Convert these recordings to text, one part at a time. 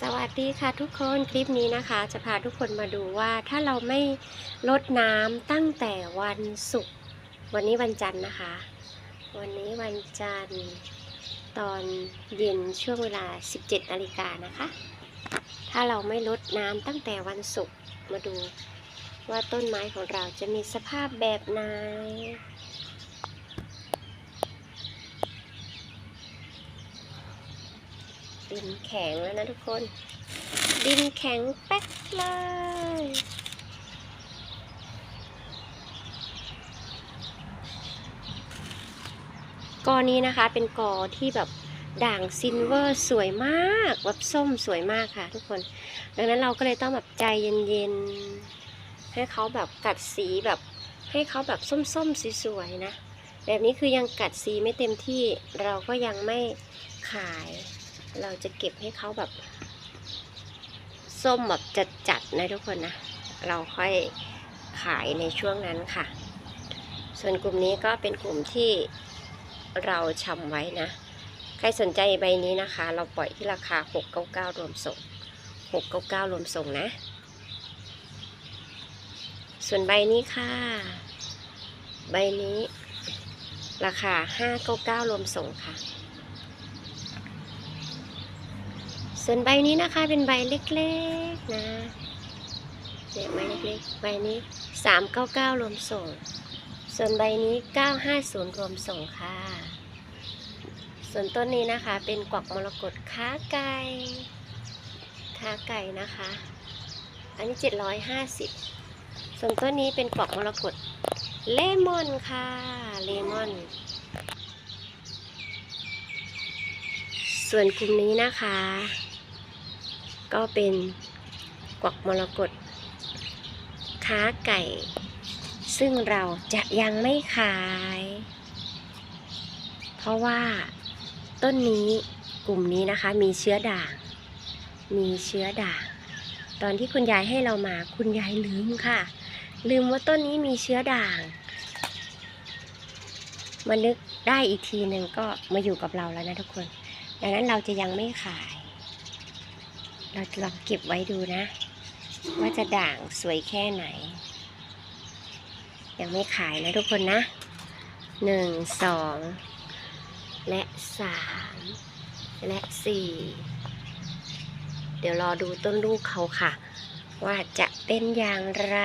สวัสดีค่ะทุกคนคลิปนี้นะคะ จะพาทุกคนมาดูว่าถ้าเราไม่ลดน้ำตั้งแต่วันศุกร์วันนี้วันจันทร์นะคะ วันนี้วันจันทร์ตอนเย็นช่วงเวลา 17นาฬิกานะคะ ถ้าเราไม่ลดน้ำตั้งแต่วันศุกร์มาดูว่าต้นไม้ของเราจะมีสภาพแบบไหน ดินแข็งแล้วนะทุกคน ดินแข็งแป๊กเลยกอนี้นะคะเป็นกอที่แบบด่างซิลเวอร์สวยมากแบบส้มสวยมากค่ะทุกคน ดังนั้นเราก็เลยต้องแบบใจเย็นๆ ให้เขาแบบกัดสีแบบให้เขาแบบส้มๆสวยๆนะ แบบนี้คือยังกัดสีไม่เต็มที่เราก็ยังไม่ขาย เราจะเก็บให้เขาแบบ ส้มแบบจัดๆนะทุกคนนะ เราค่อยขายในช่วงนั้นค่ะ ส่วนกลุ่มนี้ก็เป็นกลุ่มที่เราชำไว้นะ ใครสนใจใบนี้นะคะ เราปล่อยที่ราคา 699 รวมส่ง 699 รวมส่งนะ ส่วนใบนี้ค่ะ ใบนี้ราคา 599 รวมส่งค่ะ ส่วนใบนี้นะคะเป็นใบเล็กๆนะเนี่ยใบเล็กๆใบนี้ 399 รวมส่ง ส่วนใบนี้ 950 รวมส่งค่ะ ส่วนต้นนี้นะคะเป็นกวักมรกตค้าไก่ค้าไก่นะคะ อันนี้ 750 ส่วนต้นนี้เป็นกวักมรกตเลมอนค่ะ เลมอน ส่วนกลุ่มนี้นะคะ ก็เป็นกวักมรกตค้าไก่ ซึ่งเราจะยังไม่ขาย เพราะว่าต้นนี้กลุ่มนี้นะคะ มีเชื้อด่าง มีเชื้อด่าง ตอนที่คุณยายให้เรามาคุณยายลืมค่ะ ลืมว่าต้นนี้มีเชื้อด่างมานึกได้อีกทีหนึ่งก็มาอยู่กับเราแล้วนะทุกคน ดังนั้นเราจะยังไม่ขาย เราลองเก็บไว้ดูนะ ว่าจะด่างสวยแค่ไหน ยังไม่ขายนะทุกคนนะหนึ่งสองและสามและสี่เดี๋ยวรอดูต้นลูกเขาค่ะ ว่าจะเป็นอย่างไร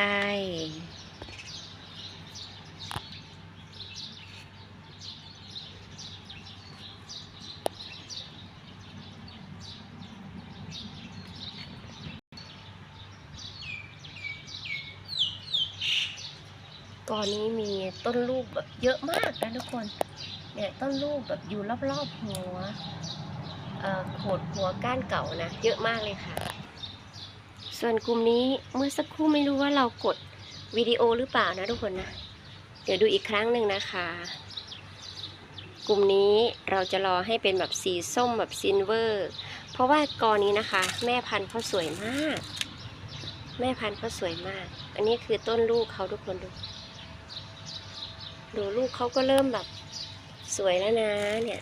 ก่อนนี้มีต้นลูกแบบเยอะมากนะทุกคน เนี่ยต้นลูกแบบอยู่รอบๆหัวโขดหัวก้านเก่านะ เยอะมากเลยค่ะ ส่วนกลุ่มนี้เมื่อสักครู่ไม่รู้ว่าเรากดวิดีโอหรือเปล่านะทุกคนนะ เดี๋ยวดูอีกครั้งหนึ่งนะคะ กลุ่มนี้เราจะรอให้เป็นแบบสีส้มแบบซิลเวอร์ เพราะว่ากอนี้นะคะ แม่พันธุ์เขาสวยมาก แม่พันธุ์เขาสวยมาก อันนี้คือต้นลูกเขาทุกคนดู ดูลูกเขาก็เริ่มแบบสวยแล้วนะเนี่ย